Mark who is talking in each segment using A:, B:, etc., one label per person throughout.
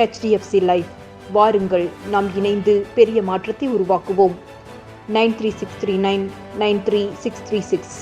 A: HDFC life வாருங்கள் நாம் இணைந்து பெரிய மாற்றத்தை உருவாக்குவோம். Nine three six three nine nine three six three six.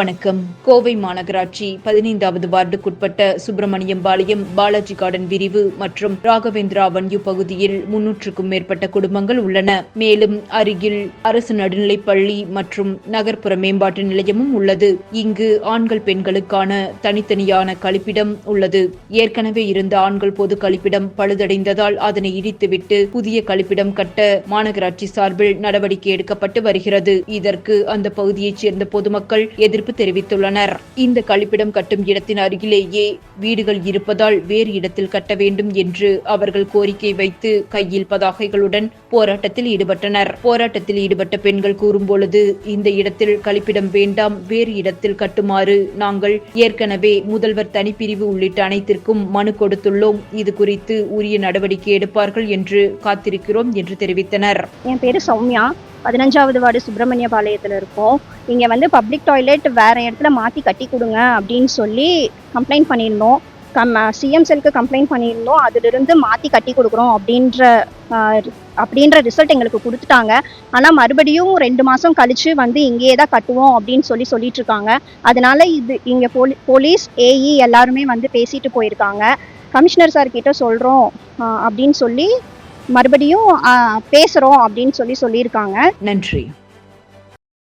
A: வணக்கம். கோவை மாநகராட்சி பதினைந்தாவது வார்டுக்குட்பட்ட சுப்பிரமணியம் பாளையம் பாலாஜி கார்டன் விரிவு மற்றும் ராகவேந்திரா வன்யு பகுதியில் முன்னூற்றுக்கும் மேற்பட்ட குடும்பங்கள் உள்ளன. மேலும் அருகில் அரசு நடுநிலைப்பள்ளி மற்றும் நகர்ப்புற மேம்பாட்டு நிலையமும் உள்ளது. இங்கு ஆண்கள் பெண்களுக்கான தனித்தனியான கழிப்பிடம் உள்ளது. ஏற்கனவே இருந்த ஆண்கள் பொது கழிப்பிடம் பழுதடைந்ததால் அதனை இடித்துவிட்டு புதிய கழிப்பிடம் கட்ட மாநகராட்சி சார்பில் நடவடிக்கை எடுக்கப்பட்டு வருகிறது. இதற்கு அந்த பகுதியைச் சேர்ந்த பொதுமக்கள் எதிர்ப்பு எதிர்ப்பு தெரிவித்துள்ளனர். இந்த கழிப்பிடம் கட்டும் இடத்தின் அருகிலேயே வீடுகள் இருப்பதால் வேறு இடத்தில் கட்ட வேண்டும் என்று அவர்கள் கோரிக்கை வைத்து கையில் பதாகைகளுடன் போராட்டத்தில் ஈடுபட்டனர். போராட்டத்தில் ஈடுபட்ட பெண்கள் கூறும்பொழுது இந்த இடத்தில் கழிப்பிடம் வேண்டாம் வேறு இடத்தில் கட்டுமாறு நாங்கள் ஏற்கனவே முதல்வர் தனிப்பிரிவு உள்ளிட்ட அனைத்திற்கும் மனு கொடுத்துள்ளோம். இது குறித்து உரிய நடவடிக்கை எடுப்பார்கள் என்று காத்திருக்கிறோம் என்று தெரிவித்தனர்.
B: என் பேரு சௌமியா. பதினஞ்சாவது வார்டு சுப்பிரமணிய பாளையத்தில் இருக்கோம். இங்கே வந்து பப்ளிக் டாய்லெட் வேறு இடத்துல மாற்றி கட்டி கொடுங்க அப்படின்னு சொல்லி கம்ப்ளைண்ட் பண்ணியிருந்தோம். கம் சிஎம் செல்க்கு கம்ப்ளைண்ட் பண்ணியிருந்தோம். அதிலிருந்து மாற்றி கட்டி கொடுக்குறோம் அப்படின்ற அப்படின்ற ரிசல்ட் எங்களுக்கு கொடுத்துட்டாங்க. ஆனால் மறுபடியும் ரெண்டு மாதம் கழித்து வந்து இங்கேயே தான் கட்டுவோம் அப்படின்னு சொல்லி சொல்லிட்டு இருக்காங்க. அதனால இது இங்கே போலி போலீஸ் ஏஇ எல்லாருமே வந்து பேசிட்டு போயிருக்காங்க. கமிஷனர் சார் கிட்ட சொல்கிறோம் அப்படின்னு சொல்லி மறுபடியும் பேசுகிறோம் பேசுறோம் அப்படின்னு சொல்லி சொல்லியிருக்காங்க.
A: நன்றி.